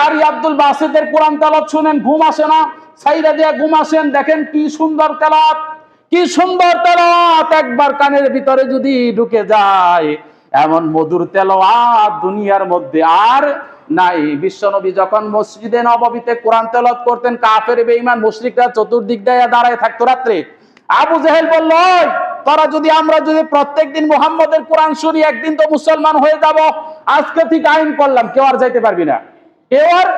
কারি আব্দুল বাসিদের কোরআন তেলাওয়াত শুনেন ঘুম আসে না সাইরা দিয়ে ঘুম আসেন দেখেন কি সুন্দর তেলাওয়াত কি সুন্দর তেলাওয়াত একবার কানের ভিতরে যদি ঢুকে যায় এমন মধুর তেলাওয়াত দুনিয়ার মধ্যে আর নাই। বিশ্বনবী যখন মসজিদে নববীতে কোরআন তেলাওয়াত করতেন কাফের বেঈমান মুশরিকরা চতুর্দিক দিয়ে দাঁড়ায় থাকতো রাত্রে। আবু জেহেল বলল "ওই, তোরা যদি আমরা যদি প্রত্যেকদিন মুহাম্মদের কোরআন শুনি একদিন তো মুসলমান হয়ে যাব। আজকে থেকে আইন করলাম কেউ আর যাইতে পারবি না। কেউ আর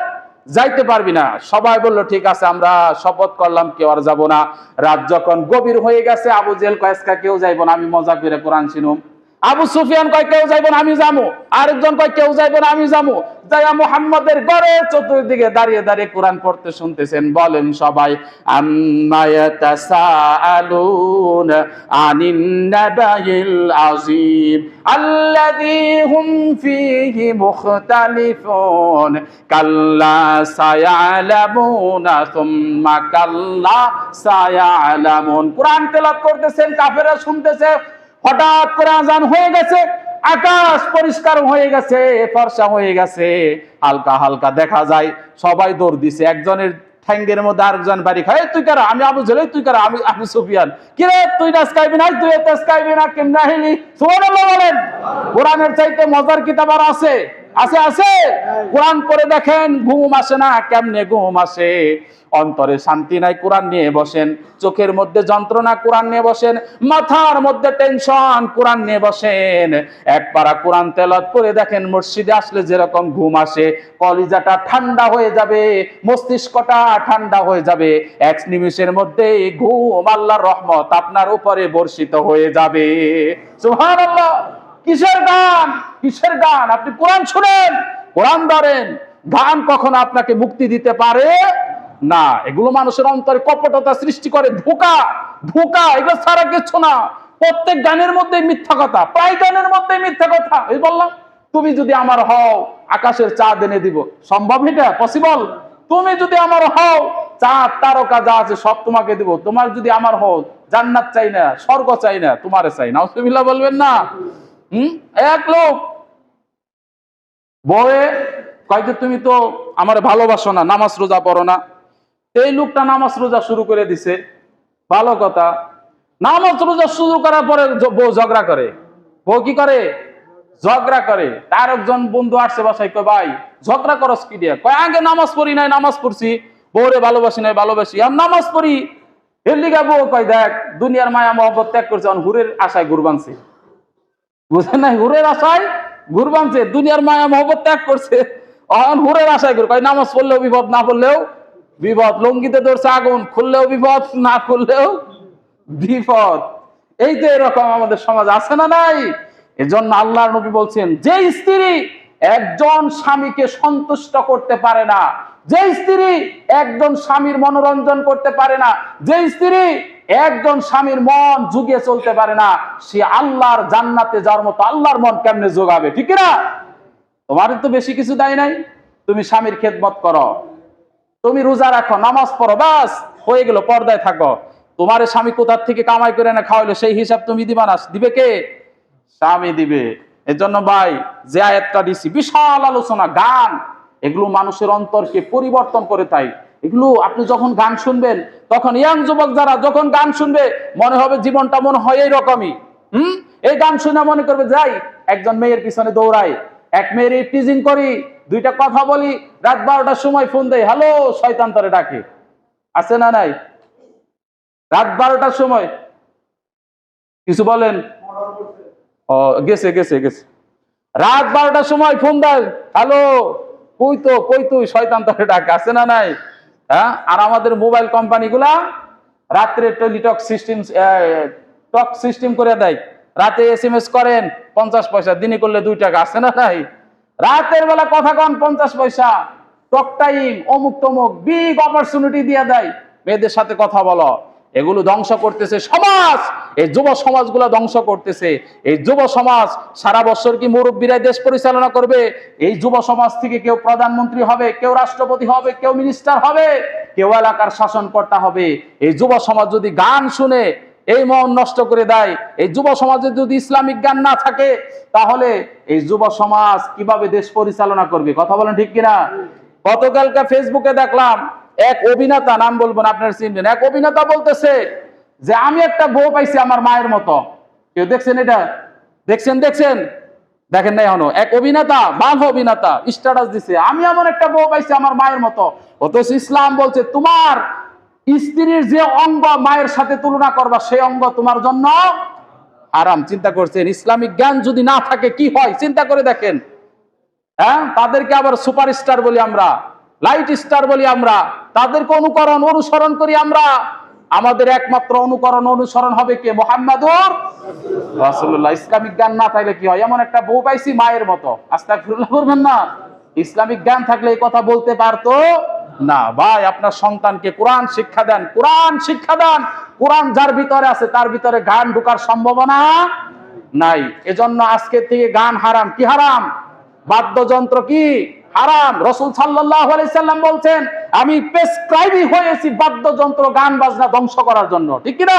যাইতে পারবি না। সবাই বলল, ঠিক আছে, আমরা শপথ করলাম, কেউ আর যাব না। রাত যখন গভীর হয়ে গেছে, আবু জেল কয়েসকা কেউ যাইবো না, আমি মজা করে কোরআন শুনুম। আবু সুফিয়ান কয়, কেউ যাইবো না, আমি যাব আরেকজন কয়, কেউ যাইবো না, আমি যাব যাইয়া মুহাম্মদের ঘরে চতুর্দিকে দাঁড়িয়ে দাঁড়িয়ে কোরআন পড়তে শুনতেছেন। বলেন সবাই হুম কাল্লা কাল্লা কোরআন তেলাওয়াত করতেছেন, কাফেররা শুনতেছে হঠাৎ করে আজান হয়ে গেছে, আকাশ পরিষ্কার হয়ে গেছে, ফর্সা হয়ে গেছে। হালকা হালকা দেখা যায়, সবাই দৌড় দিছে, একজনের ঠ্যাঙ্গের মধ্যে আরেকজন বাড়ি খায় তুই কারা? আমি আবু জেলে তুই কারা? আমি আবু সুফিয়ান। কি রে, তুই নাচকাইবি না? তুই তেসকাইবি না? কেমন নাহিলি সুবহানাল্লাহ বলেন। কোরআনের চাইতে মজার কিতাব আর আছে। আছে আছে। কোরআন করে দেখেন, ঘুম আসে না, কেমনে ঘুম আসে? অন্তরে শান্তি নাই, কোরআন নিয়ে বসেন। চোখের মধ্যে যন্ত্রণা, কোরআন নিয়ে বসেন। মাথার মধ্যে টেনশন, কোরআন নিয়ে বসেন। এক পারা কোরআন তেলাত করে দেখেন, মসজিদে আসলে যেরকম ঘুম আসে, কলিজাটা ঠান্ডা হয়ে যাবে, মস্তিষ্কটা ঠান্ডা হয়ে যাবে। এক নিমিষের মধ্যে ঘুম আল্লাহর রহমত আপনার উপরে বর্ষিত হয়ে যাবে। কিসের গান? কিসের গান? আপনি কোরআন শুনেন, কোরআন ধরেন। গান কখনো আপনাকে মুক্তি দিতে পারে না। এগুলো মানুষের অন্তরে কপটতা সৃষ্টি করে। ধোকা ধোকা, এগুলো ছাড়া কিছু না। প্রত্যেক গানের মধ্যে মিথ্যা কথা, প্রায় গানের মধ্যে মিথ্যা কথা। এই বললাম, তুমি যদি আমার হও, আকাশের চাঁদ এনে দিব। সম্ভব এটা? পসিবল তুমি যদি আমার হও, চাঁদ, তারকা যা আছে সব তোমাকে দিব। তোমার যদি আমার হও, জান্নাত চাই না, স্বর্গ চাই না, তোমারে চাই না। বলবেন না। এক লোক। বউয়ে কয় তুমি তো আমার ভালোবাসো না, নামাজ রোজা পড়ো না। এই লোকটা নামাজ রোজা শুরু করে দিছে। ভালো কথা। নামাজ রোজা শুরু করার পরে বউ ঝগড়া করে। বউ কি করে? ঝগড়া করে। তার একজন বন্ধু আসছে বাসায়, কয়, ভাই, ঝগড়া করস কি দিয়ে? কয়, আগে নামাজ পড়ি নাই, নামাজ পড়ছি। বউরে ভালোবাসি নাই, ভালোবাসি। আমি নামাজ পড়ি। এর লিগা বউ কয়, দেখ, দুনিয়ার মায়া মহব্বত ত্যাগ করছে হুরের আশায় গুরবানছে বুঝেন নাই? হুরের আশায় গুরবানছে দুনিয়ার মায়া মহব্বত ত্যাগ করছে। অহন হুরের আশায় কয়, নামাজ পড়লেও বিপদ, না পড়লেও বিপদ। লঙ্গিতে ধরছে আগুন, খুললেও বিপদ, না খুললেও বিপদ। এই তো এরকম আমাদের সমাজ আছে না নাই? এজন্য আল্লাহ নবী বলছেন যে স্ত্রী একজন স্বামীকে সন্তুষ্ট করতে পারে না যে স্ত্রী একজন স্বামীর মনোরঞ্জন করতে পারে না যে স্ত্রী একজন স্বামীর মন যুগে চলতে পারে না, সে আল্লাহর জান্নাতে যাওয়ার মতো আল্লাহর মন কেমনে যোগাবে ঠিক না তোমার তো বেশি কিছু দেয় নাই। তুমি স্বামীর খেদমত করো। তুমি রোজা রাখো, নামাজ পড়ো বাস হয়ে গেল, পর্দায় থাকো। তোমার স্বামী কোথার থেকে কামাই করে না খাওয়াইলো, সেই হিসাব তুমি দিবা না। দিবে কে? স্বামী দিবে। এর জন্য ভাই, যে আয়াতটা দিছি, বিশাল আলোচনা, গান, এগুলো মানুষের অন্তরকে পরিবর্তন করে তাই। এগুলো আপনি যখন গান শুনবেন, তখন ইয়াং যুবক যারা যখন গান শুনবে, মনে হবে জীবনটা মনে হয় এইরকমই। হুম? এই গান শুনে মনে করবে, যাই, একজন মেয়ের পিছনে দৌড়াই এক মেয়ের টিজিং করি, দুইটা কথা বলি, রাত বারোটার সময় ফোন দেয়, হ্যালো, শয়তান তরে ডাকে। আছে না নাই? রাত বারোটার সময় কিছু বলেন? ও, গেছে গেছে গেছে। রাত বারোটার সময় ফোন দেয়, হ্যালো, কই তো, কই তুই? শয়তান তরে ডাকে। আছে না নাই? হ্যাঁ? আর আমাদের মোবাইল কোম্পানিগুলা রাত্রে টেলিটক সিস্টেম টক সিস্টেম করে দেয়। রাতে এস এম এস করেন, পঞ্চাশ পয়সা, দিনে করলে দুই টাকা, আছে না নাই? রাতের বেলা কথা কন, পঞ্চাশ পয়সা। টক টাইম অমুক তমুক বিগ অপরচুনিটি দিয়ে দেয়। মেয়েদের সাথে কথা বলো। এগুলো ধ্বংস করতেছে সমাজ। এই যুব সমাজগুলো ধ্বংস করতেছে। এই যুব সমাজ সারা বছর কি মুরব্বীরাই দেশ পরিচালনা করবে? এই যুব সমাজ থেকে কেউ প্রধানমন্ত্রী হবে, কেউ রাষ্ট্রপতি হবে, কেউ মিনিস্টার হবে, কেউ এলাকার শাসনকর্তা হবে। এই যুব সমাজ যদি গান শুনে, এই মন নষ্ট করে দেয়, এই যুব সমাজে যদি ইসলামিক জ্ঞান না থাকে, তাহলে এই যুব সমাজ কীভাবে দেশ পরিচালনা করবে? কথা বলেন ঠিক কিনা? গতকালকে ফেসবুকে দেখলাম এক অভিনেতা নাম বলব না, আপনার চিনবেন। এক অভিনেতা বলতেছে যে, আমি একটা বউ পাইছি আমার মায়ের মতো। কেউ দেখছেন এটা? দেখছেন দেখছেন? দেখেন না এখনও। এক অভিনেতা, বাঘ অভিনেতা স্ট্যাটাস দিছে, আমি এমন একটা বউ পাইছি আমার মায়ের মতো। অথচ ইসলাম বলছে, তোমার স্ত্রীর যে অঙ্গ মায়ের সাথে তুলনা করবা, সেই অঙ্গ তোমার জন্য আরাম চিন্তা করছেন, ইসলামিক জ্ঞান যদি না থাকে, কি হয়? চিন্তা করে দেখেন। হ্যাঁ? তাদেরকে আবার সুপারস্টার বলি আমরা। লাইট স্টার বলি আমরা। তাদেরকে অনুকরণ, অনুসরণ করি আমরা। আমাদের একমাত্র অনুকরণ, অনুসরণ হবে কে? মোহাম্মদুর ইসলামিক জ্ঞান না থাকলে কি হয়? এমন একটা বউ পাইছি মায়ের মতো। আস্তাগফিরুল্লাহ করবেন না। ইসলামিক জ্ঞান থাকলে এই কথা বলতে পারতো না। ভাই, আপনার সন্তানকে কোরআন শিক্ষা দেন। কোরআন শিক্ষা দেন। কোরআন যার ভিতরে আছে, তার ভিতরে গান ঢোকার সম্ভাবনা নাই। এজন্য আজকে থেকে গান হারাম। কি হারাম? বাদ্যযন্ত্র কি? হারাম। রসুল সাল্লাম বলছেন, আমি প্রেসক্রাইবই হয়েছি বাদ্যযন্ত্র, গান, বাজনা ধ্বংস করার জন্য। ঠিক কিনা?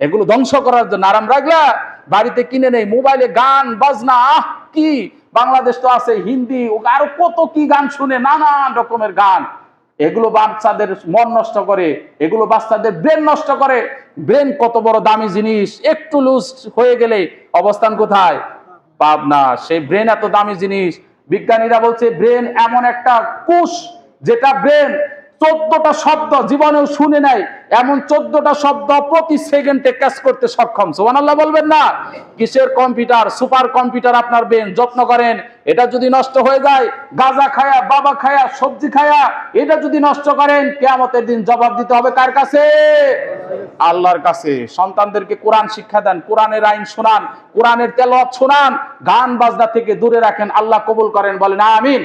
এগুলো ধ্বংস করার জন্য। আরাম রাখলা? বাড়িতে কিনে নেই, মোবাইলে গান, বাজনা, আহ, কি? বাংলাদেশ তো আছে, হিন্দি, আরও কত কি গান শুনে নানান রকমের গান। এগুলো বাচ্চাদের মন নষ্ট করে, এগুলো বাচ্চাদের ব্রেন নষ্ট করে। ব্রেন কত বড় দামি জিনিস, একটু লুজ হয়ে গেলে অবস্থান কোথায়? পাবনা সেই ব্রেন এত দামি জিনিস বিজ্ঞানীরা বলছে ব্রেন এমন একটা কুশ যেটা ব্রেন চোদ্দটা শব্দ জীবনেও শুনে নাই, এমন চোদ্দটা শব্দ প্রতি সেকেন্ডে ক্যাচ করতে সক্ষম। সোমান আল্লাহ বলবেন না? কিসের কম্পিউটার? সুপার কম্পিউটার আপনার ব্রেন, যত্ন করেন। এটা যদি নষ্ট হয়ে যায়, গাজা খায়া, বাবা খায়া, সবজি খায়া, এটা যদি নষ্ট করেন, কেয়ামতের দিন জবাব দিতে হবে কার কাছে? আল্লাহর কাছে। সন্তানদেরকে কোরআন শিক্ষা দেন, কোরআনের আইন শোনান, কোরআনের তেলাওয়াত শোনান, গান বাজনা থেকে দূরে রাখেন, আল্লাহ কবুল করেন, বলেন আমিন।